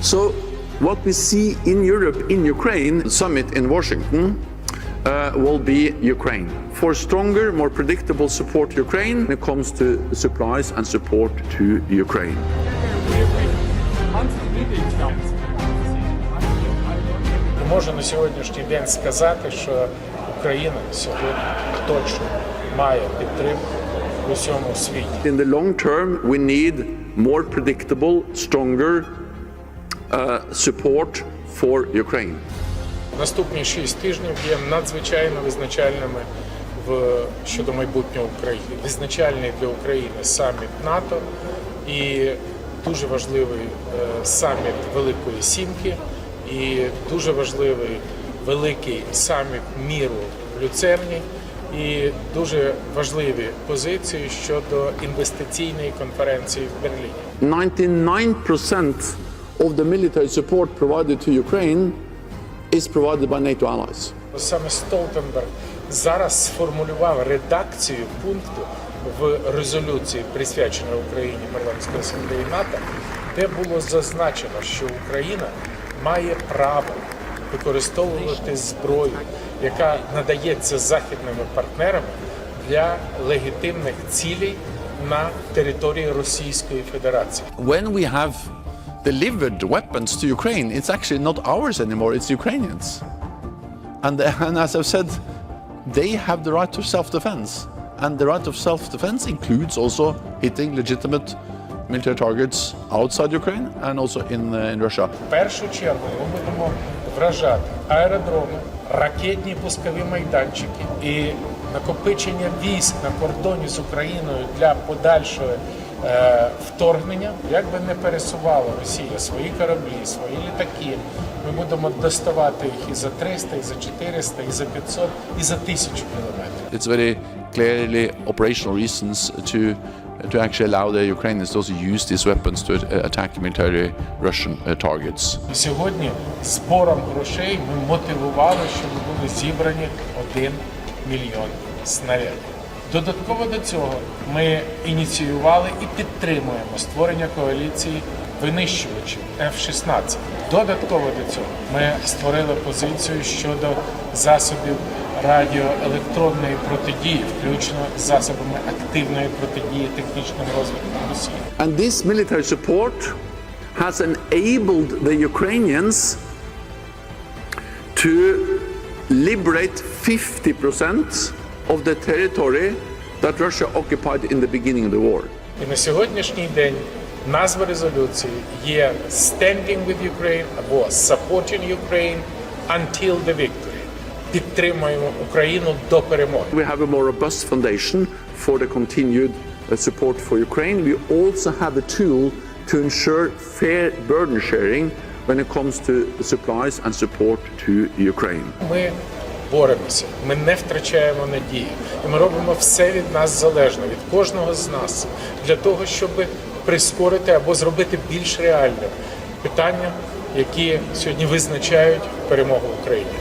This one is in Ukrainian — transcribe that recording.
So, what we see in Europe, in Ukraine, summit in Washington, uh, will be Ukraine. For stronger, more predictable support to Ukraine when it comes to supplies and support to Ukraine. Можу на сьогоднішній день сказати, що Україна сьогодні точно має підтримку в усьому світі. In the long term, we need more predictable, stronger uh, support for Ukraine. Наступні шість тижнів є надзвичайно визначальними в щодо майбутнього України. Визначальний для України саміт НАТО і дуже важливий е, саміт Великої Сімки, і дуже важливий великий саміт міру в Люцерні. І дуже важливі позиції щодо інвестиційної конференції в Берліні. 99% of the military support provided to Ukraine is provided by NATO allies. Саме Столтенберг зараз сформулював редакцію пункту в резолюції, присвяченої Україні парламентської асамблеї НАТО, де було зазначено, що Україна має право використовувати зброю, яка надається західними партнерами для легітимних цілей на території Російської Федерації. When we have delivered weapons to Ukraine, it's actually not ours anymore, it's Ukrainians. And, and as I've said, they have the right to self defense. And the right of self defense includes also hitting legitimate military targets outside Ukraine and also in, uh, in Russia. В першу чергу ми будемо вражати аеродроми, ракетні пускові майданчики і накопичення військ на кордоні з Україною для подальшого е, вторгнення. Як би не пересувала Росія свої кораблі, свої літаки, ми будемо доставати їх і за 300, і за 400, і за 500, і за 1000 кілометрів. It's very clearly operational reasons to, to actually allow the Ukrainians to also use these weapons to uh, attack military Russian uh, targets. Сьогодні збором грошей ми мотивували, щоб були зібрані 1 мільйон снарядів. Додатково до цього ми ініціювали і підтримуємо створення коаліції винищувачів F-16. Додатково до цього ми створили позицію щодо засобів радіоелектронної протидії, включно з засобами активної протидії технічним розвитком Росії. And this military support has enabled the Ukrainians to liberate 50% of the territory that Russia occupied in the beginning of the war. І на сьогоднішній день назва резолюції є «Standing with Ukraine» або «Supporting Ukraine until the victory». Підтримуємо Україну до перемоги. We have a more robust foundation for the continued uh, support for Ukraine. We also have a tool to ensure fair burden sharing when it comes to supplies and support to Ukraine. Ми боремося, ми не втрачаємо надії, і ми робимо все від нас залежно, від кожного з нас, для того, щоб прискорити або зробити більш реальним питання, які сьогодні визначають перемогу України.